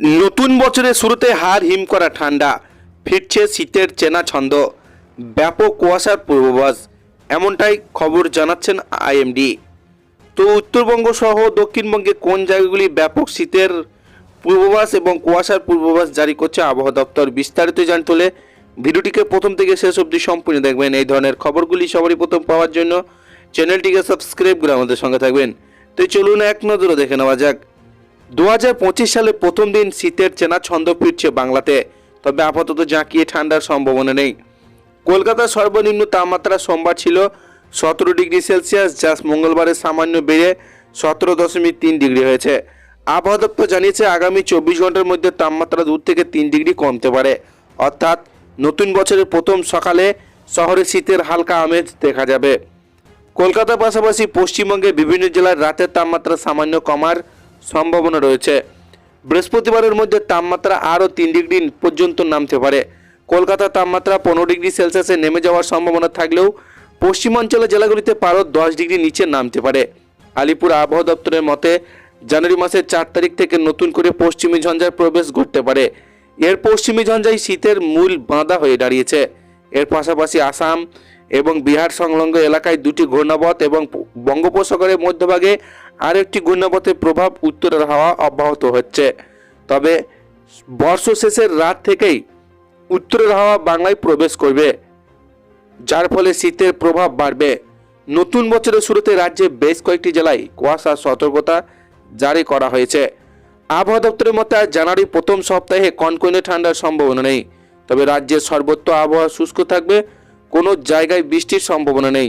নতুন বছরের শুরুতে হার হিম করা ঠান্ডা, ফিরছে শীতের চেনা ছন্দ, ব্যাপক কুয়াশার পূর্বাভাস, এমনটাই খবর জানাচ্ছেন আইএমডি। তো উত্তরবঙ্গ সহ দক্ষিণবঙ্গে কোন জায়গাগুলি ব্যাপক শীতের পূর্বাভাস এবং কুয়াশার পূর্বাভাস জারি করছে আবহাওয়া দপ্তর বিস্তারিত জানতে হলে ভিডিওটিকে প্রথম থেকে শেষ অবধি সম্পূর্ণ দেখবেন। এই ধরনের খবরগুলি সবারই প্রথম পাওয়ার জন্য চ্যানেলটিকে সাবস্ক্রাইব করে আমাদের সঙ্গে থাকবেন। তো চলুন এক নজরে দেখে নেওয়া যাক। দু হাজার পঁচিশ সালে প্রথম দিন শীতের চেনা ছন্দ ফিরছে বাংলাতে। তবে আপাতত জাঁকিয়ে ঠান্ডার সম্ভাবনা নেই। কলকাতার সর্বনিম্ন তাপমাত্রা সোমবার ছিল সতেরো ডিগ্রি সেলসিয়াস, যা মঙ্গলবারে সামান্য বেড়ে সতেরো দশমিক তিন ডিগ্রি হয়েছে। আবহাওয়া দপ্তর জানিয়েছে, আগামী চব্বিশ ঘণ্টার মধ্যে তাপমাত্রা দু থেকে তিন ডিগ্রি কমতে পারে। অর্থাৎ নতুন বছরের প্রথম সকালে শহরে শীতের হালকা আমেজ দেখা যাবে। কলকাতার পাশাপাশি পশ্চিমবঙ্গের বিভিন্ন জেলার রাতের তাপমাত্রা সামান্য কমার সম্ভাবনা রয়েছে। বৃহস্পতিবারের মধ্যে তাপমাত্রা আরও তিন ডিগ্রি পর্যন্ত নামতে পারে। কলকাতার তাপমাত্রা পনেরো ডিগ্রি সেলসিয়াসে নেমে যাওয়ার সম্ভাবনা থাকলেও পশ্চিমাঞ্চলের জেলাগুলিতে পারো দশ ডিগ্রি নিচে নামতে পারে। আলিপুর আবহাওয়া দপ্তরের মতে, জানুয়ারি মাসের চার তারিখ থেকে নতুন করে পশ্চিমী ঝঞ্ঝার প্রবেশ ঘটতে পারে। এর পশ্চিমী ঝঞ্ঝাই শীতের মূল বাঁধা হয়ে দাঁড়িয়েছে। এর পাশাপাশি আসাম এবং বিহার সংলগ্ন এলাকায় দুটি ঘূর্ণাবত এবং বঙ্গোপসাগরের মধ্যভাগে আরেকটি ঘূর্ণাবতের প্রভাব উত্তরের হাওয়া অব্যাহত হচ্ছে। তবে বর্ষ শেষের রাত থেকেই উত্তরের হাওয়া বাংলায় প্রবেশ করবে, যার ফলে শীতের প্রভাব বাড়বে। নতুন বছরের শুরুতে রাজ্যে বেশ কয়েকটি জেলায় কুয়াশা সতর্কতা জারি করা হয়েছে। আবহাওয়া দপ্তরের মতে, আজ জানুয়ারি প্রথম সপ্তাহে কনকনে ঠান্ডার সম্ভাবনা নেই, তবে রাজ্যের সর্বত্র আবহাওয়া শুষ্ক থাকবে, কোনো জায়গায় বৃষ্টির সম্ভাবনা নেই।